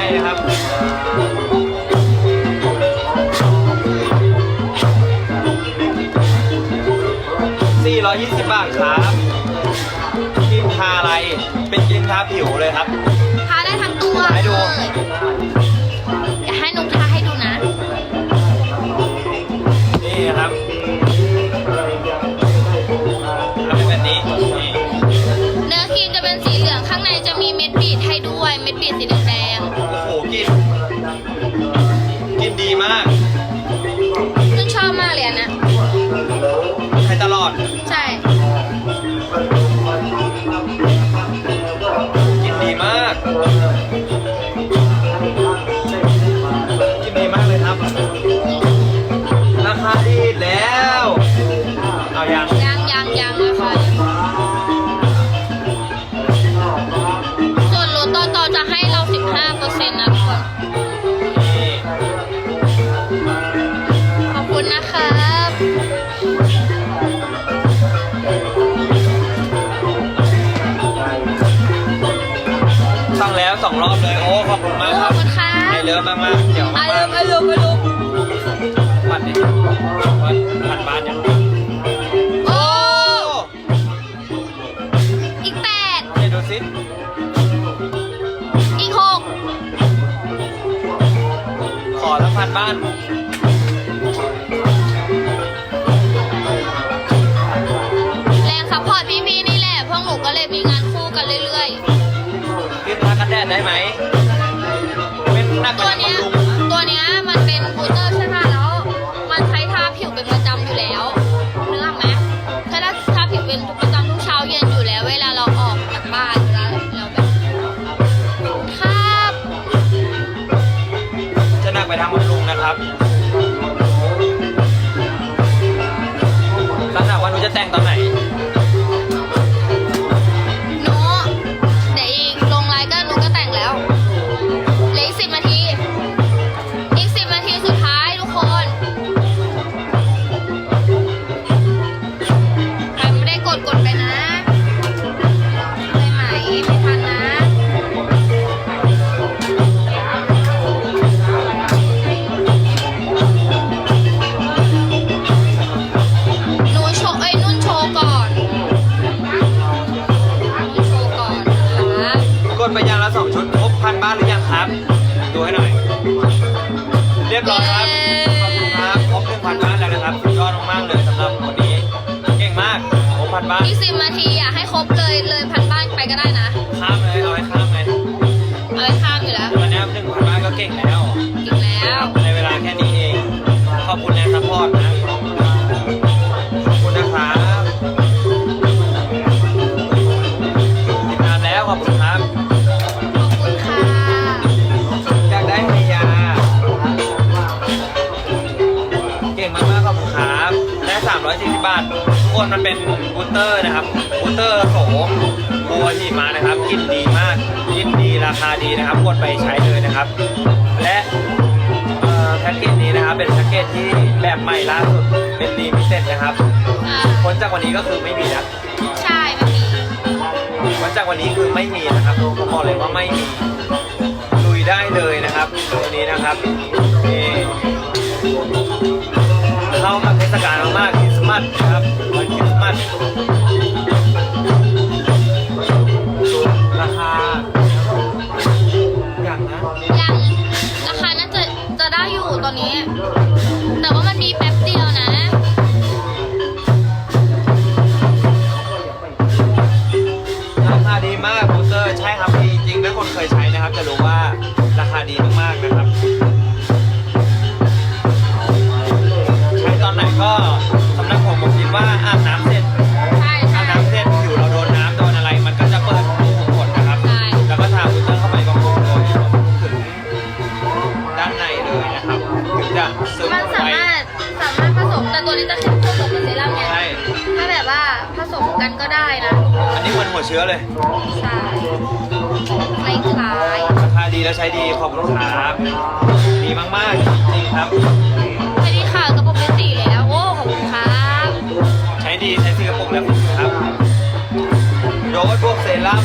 ให้นะครับ420บาทครับครีมทาอะไร เป็นครีมทาผิวเลยครับ ทาได้ทั้งตัวให้ดู เลย องรอบเลย โอ้ ขอบคุณมากขคอรับบคุณครัให้บเลิฟมากมากๆเดี๋ยวไอมาเลิฟไอเลิฟไอเลิฟวัดดิวัดผ่านบ้านยังโอ้ โอ้อีกแปด เดี๋ยวดูสิอีกหกขอทั้งพันบ้าน ได้ไหมเป็นหน้ากตัวว่าเนี้ยบำรุง ไปยางละสองชุดครบพันบ้านหรือยังครับ ดูให้หน่อย เรียบร้อยครับ ขอบคุณครับครบหนึ่งพันบ้านแล้วนะครับสุดยอดมากๆเลยสำหรับวันนี้ เก่งมากครบพันบ้านอีกสิ นมันเป็นบูสเตอร์นะครับบูสเตอร์โสมตัวที่มานะครับกลินดีมากกลินดีราคาดีนะครับกดไปใช้เลยนะครับ และเอ่อแพ็กเกจนี้นะครับ เป็นแพ็กเกจที่แบบใหม่ล่าสุดเป็นรีมิเต็ดนะครับอ่าพ้นจากวันนี้ก็คือไม่มีแล้วใช่ไม่มีพ้นจากวันนี้คือไม่มีนะครับผมบอกเลยว่าไม่มีลุยได้เลยนะครับตัวนี้นะครับนี่เข้ากับเทศกาลมากๆคริสต์ มาสนะครับวันคริสต์มาสราคาอย่างนะยังราคาน่าจะจะได้อยู่ตอนนี้ แต่ว่ามันมีแป๊บเดียวนะ ราคาดีมากบูสเตอร์ใช่ครับดีจริงถ้าคนเคยใช้นะครับ จะรู้ว่าราคาดีมากๆนะครับ ใช้ตอนไหนก็ กันก็ได้นะอันนี้เหมือนหัวเชื้อเลย ใช่คล้ายคล้ายราคาดีแล้วใช้ดีขอบคุณครับดีมากๆจริงๆครับ ๆไม่ได้ข่าวกระปุกเป็นสีแล้วโอ้ขอบคุณครับใช้ดีใช้ซีกระปุกแล้วครับโดสพวกเซรั่ม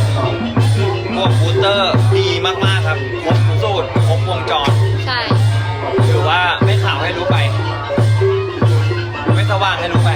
พวกบูสเตอร์ดีมากๆครับครบหมสูตรครบวงจรใช่ถือว่าไม่ข่าวให้รู้ไป ไม่สว่างให้รู้ไป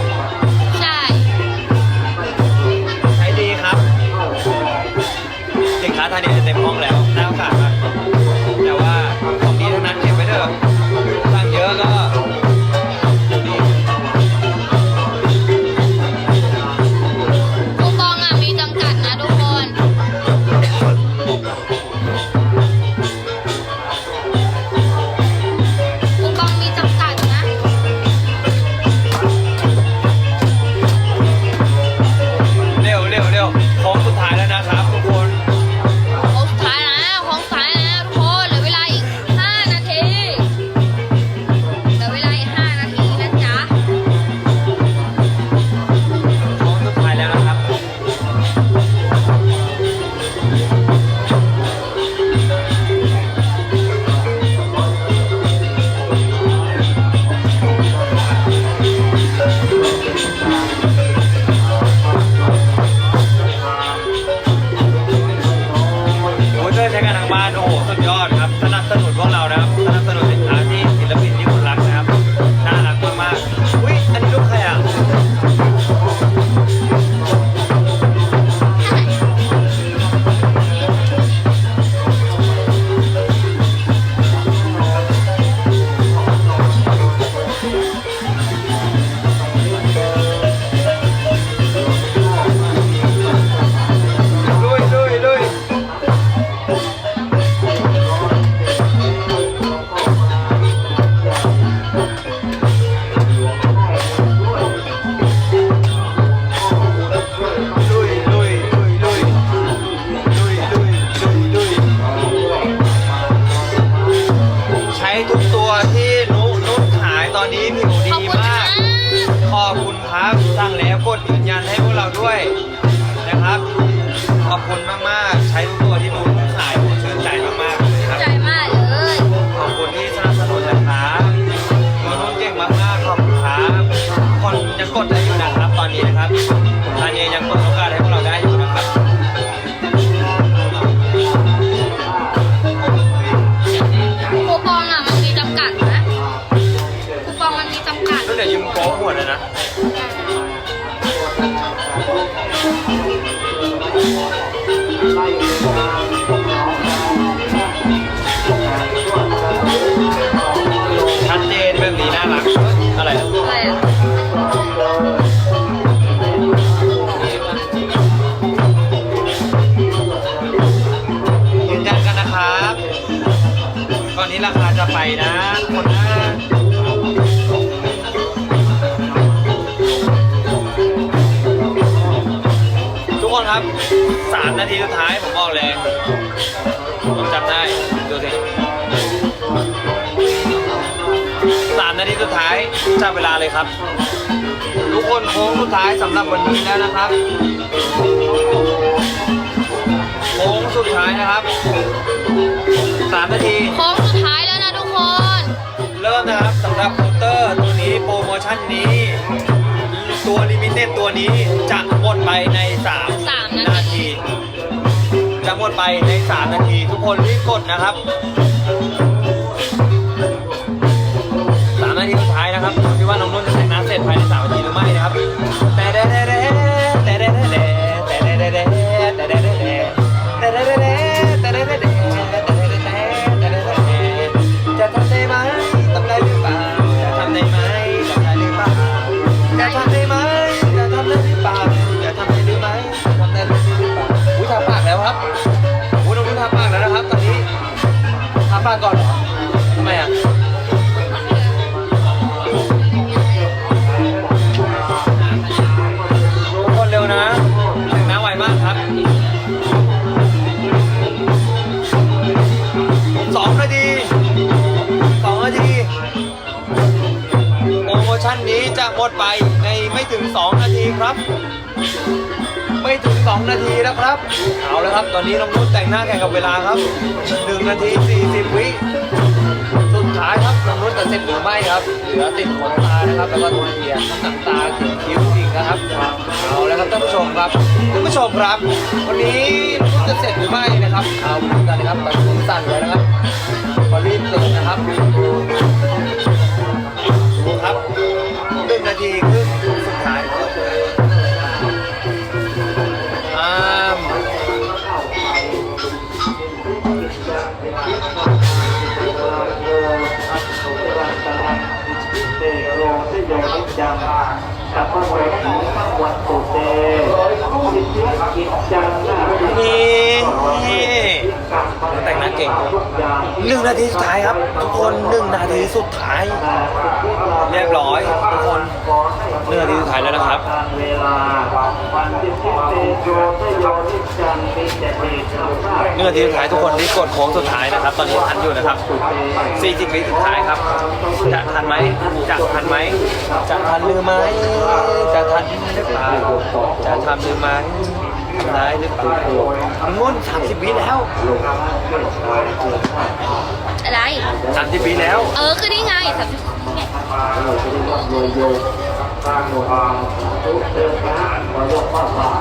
คนยังกดได้อยู่นะครับ ตอนนี้นะครับตอนนี้ยังกดโอกาสให้พวกเราได้อยู่นะครับคูปองอะมันมีจำกัดนะคูปองมันมีจำกัดก็เดี๋ยวยิ้มโป๊หมดเลยนะชั ราคาจะไปนะคนนะทุกคนครับ3นาทีสุดท้ายผมบอกเลยผมจำได้ ดูสิ3นาทีสุดท้ายจับเวลาเลยครับ ทุกคนโค้งสุดท้ายสำหรับวันนี้แล้วนะครับโค้งสุดท้ายนะครับ3นาที โค้ง นี้จะหมดไปใน3สามนานาทีที จะหมดไปใน3นาที ทุกคนรีบกดนะครับ3นาทีสุดท้ายนะครับดูที่ว่าน้องนุ่นจะแต่งหน้าเสร็จภายใน3นาทีหรือไม่นะครับ แต่เด้ ไมอะทุกคนเร็วนะถึงน้ำไวมากครับสองนาทีสองนาทีโปรโมชั่นนี้จะหมดไปในไม่ถึง2นาทีครับไม่ถึง 2 นาทีแล้วครับ เอาแล้วครับ ตอนนี้น้องนุ่นแต่งหน้าแข่งกับเวลาครับ 1 นาที 40 วิ ท้ายครับลงนุ่นจะเสร็จหรือไม่ครับเหลือติดขนตานะครับแล้วก็ตัวเทียนหนังตาถึงคิ้วอีกนะครับเอาแล้วครับท่านผู้ชมครับท่านผู้ชมครับ วันนี้น้องนุ่นจะเสร็จหรือไม่นะครับเอาพูดกันนะครับตัดผมสั้นเลยนะครับขอรีบเลยนะครับ นี่แต่งหน้าเก่งหนึ่งนาทีสุดท้ายครับ ทุกคนหนึ่งนาทีสุดท้าย เรียบร้อย ทุกคนหนึ่งนาทีสุดท้ายแล้วนะครับการเวลาวันสิทธิเตโยทโยนิจังมีแต่เดชธรรมะหนึ่งนาทีสุดท้ายทุกคนที่กดโค้งสุดท้ายนะครับ ตอนนี้ทันอยู่นะครับ40วิสุดท้ายครับ จะทันไหมจะทันไหมจะทันหรือไม่จะทันหรือเปล่าจะทำหรือไม่ ทำได้หรือเปล่านุ่น30วิแล้วอะไร30วิแล้ว เออคือนี่ไงสามสิบไง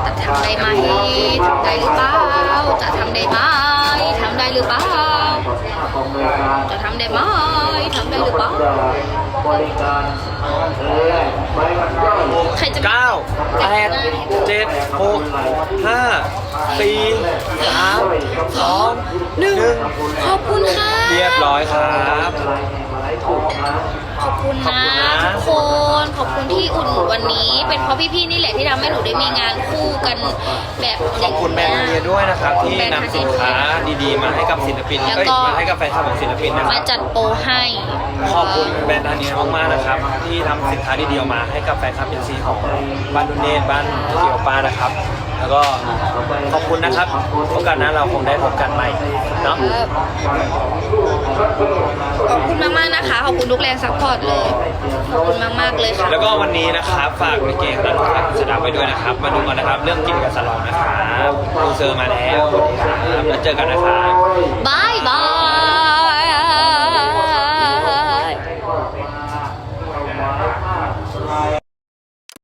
จะทำได้ไหมทำได้หรือเปล่าจะทำได้ไหมทำได้หรือเปล่าจะทำได้ไหมทำได้หรือเปล่าบริการเออไปกันย่อยใครจะเก้า แปดเจ็ดหกห้าสี่สามสองหนึ่งขอบคุณค่ะ เรียบร้อยครับ อบคุณขอบนะคุณนะทุกคนขอบคุณที่อุ่นหนุนวันนี้ เป็นเพราะพี่ๆนี่แหละที่ทำให้หนูได้มีงานคู่กันแบบขอบคุณแบรนด์เรียด้วยนะครับ ที่นำสินค้าดีๆ มาให้กับศิลปินแล้วเอ้ยก็มาให้กับแฟนคลับของศิลปินนะคมารับจัดโปรให้ขอบคุณแบรนด์ดานีมากๆนะครับ ที่ทำสินค้าดีๆออกมาให้กับแฟนคลับเอ็นซีของบ้านดุนเนตบ้านเกียวป้านะครับ แล้วก็ขอบคุณนะครับโอกาสหน้าเราคงได้พบกันใหม่เนาะขอบคุณมากๆนะคะ ขอบคุณทุกแรงซัพพอร์ตเลย ขอบคุณมากๆเลยค่ะ แล้วก็วันนี้นะครับฝากในเกมนั้นครับสดาไปด้วยนะครับ มาดูกันนะครับเรื่องกินกับสลองนะครับดูเซอร์มาแล้วสวัสดีครับแล้วเจอกันนะครับ บายบาย